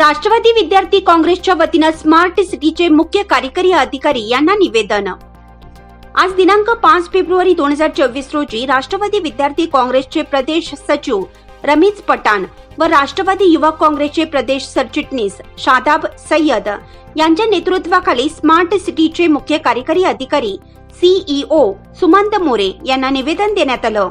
राष्ट्रवादी विद्यार्थी काँग्रेसच्या वतीनं स्मार्ट सिटीचे मुख्य कार्यकारी अधिकारी यांना निवेदन. आज दिनांक पाच फेब्रुवारी दोन हजार चोवीस रोजी राष्ट्रवादी विद्यार्थी काँग्रेसचे प्रदेश सचिव रमीज पठाण व राष्ट्रवादी युवक काँग्रेसचे प्रदेश सरचिटणीस शादाब सय्यद यांच्या नेतृत्वाखाली स्मार्ट सिटीचे मुख्य कार्यकारी अधिकारी सीईओ सुमंत मोरे यांना निवेदन देण्यात आलं.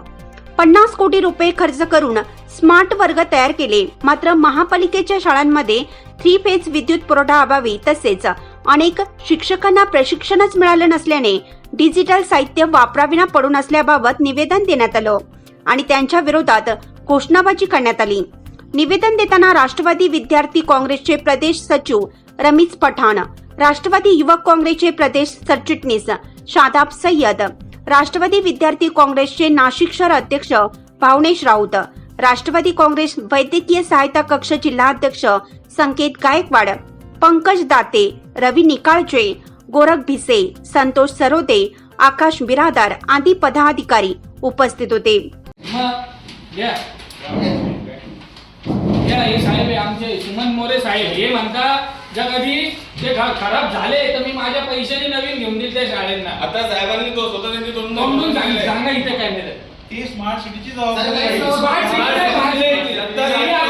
पन्नास कोटी रुपये खर्च करून स्मार्ट वर्ग तयार केले. मात्र महापालिकेच्या शाळांमध्ये थ्री फेज विद्युत पुरवठा अभावी तसेच अनेक शिक्षकांना प्रशिक्षणच मिळालं नसल्याने डिजिटल साहित्य वापराविना पडून असल्याबाबत निवेदन देण्यात आलं आणि त्यांच्या विरोधात घोषणाबाजी करण्यात आली. निवेदन देताना राष्ट्रवादी विद्यार्थी काँग्रेसचे प्रदेश सचिव रमीज पठाण राष्ट्रवादी युवक काँग्रेसचे प्रदेश सरचिटणीस शादाब सय्यद राष्ट्रवादी विद्यार्थी काँग्रेसचे नाशिक शहर अध्यक्ष भावनेश राऊत. राष्ट्रवादी काँग्रेस वैद्यकीय सहायता कक्ष जिल्हाध्यक्ष संकेत गायकवाड. पंकज दाते रवी निकाळजे गोरख भिसे संतोष सरोदे आकाश बिरादार आदी पदाधिकारी उपस्थित होते. साहेब आमचे सुमन मोरे साहेब हे म्हणता जर कधी ते ख- खराब झाले तर मी माझ्या पैशाने नवीन घेऊन देईल त्या शाळेंना आता साहेबांनी तो स्वतः त्यांची दोन समजून सांग सांगा इथे काय नाही ते. स्मार्ट सिटीची स्मार्ट जबाबदारी सिटी आहे, भांडले. तुम्ही आता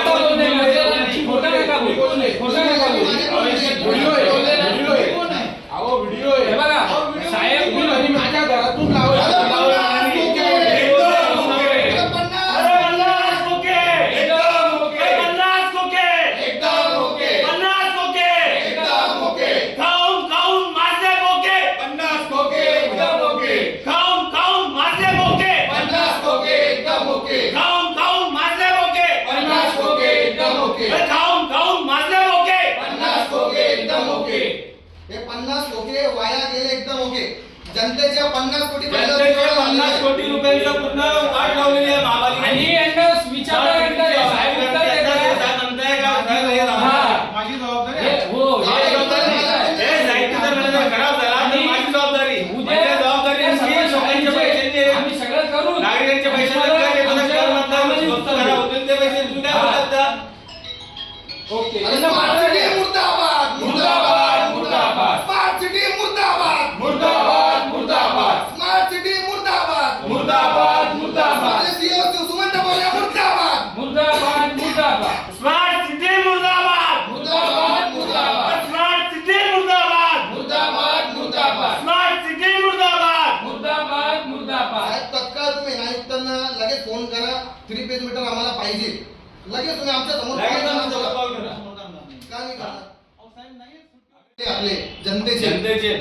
पन्नास ओके वाया गेले एकदम ओके. जनतेच्या पन्नास कोटी जनतेच्या पन्नास कोटी रुपयांचा पूर्ण वाट लावलेली आहे महापालिकेने. आणि यांना विचारलं यांना हे साहेब म्हणताय का? माझी जबाबदारी हे- आहे. हो हे जबाबदारी देत आहे. हे साहित्य जर मला खराब झाला तर आणि माझी जबाबदारी. उद्या माझ्या जबाबदारी त्या आहे सर्व की लोकांच्या पैशांनी आम्ही सगळं करू नागरिकांच्या पैशांनी काय घेतो तर कर म्हणतात, स्वस्त खराब होतील ते पैसे. तुम्ही काय? ओके. मुर्दाबाद, मुर्दाबाद. स्मार्ट सिटी मुर्दाबाद। मुर्दाबाद मुर्दाबाद। स्मार्ट सिटी मुर्दाबाद। मुर्दाबाद मुर्दाबाद। स्मार्ट सिटी मुर्दाबाद। मुर्दाबाद मुर्दाबाद। साहेब तत्काळ तुम्ही आयुक्तांना लगेच फोन करा. थ्री पेज मीटर आम्हाला पाहिजे. लगेच तुम्ही आमच्यासमोर लगेच call करा. आम्हाला call करा. का नाही करणार? ते आपले जनतेचे. जनतेचे.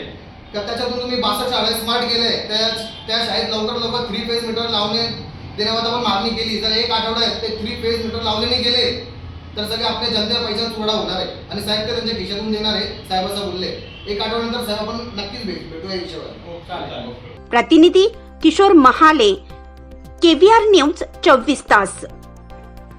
का त्याच्यातून तुम्ही बासष्ट शाळा स्मार्ट केले. त्या त्या शाळेत लवकर लवकर थ्री फेज मीटर लावणे. देण्याबाबत आपण मागणी केली. जर एक आठवडा आहे ते थ्री फेज मीटर लावले नाही गेले तर सगळे आपल्या जनतेच्या पैशात चुरडा होणार आहे. आणि साहेब ते त्यांच्या खिशातून देणार आहे. साहेब असं बोलले. एक आठवड्यानंतर साहेब आपण नक्कीच भेट भेटू या विषयावर. हो. प्रतिनिधी किशोर महाले केव्हीआर न्यूज चोवीस तास.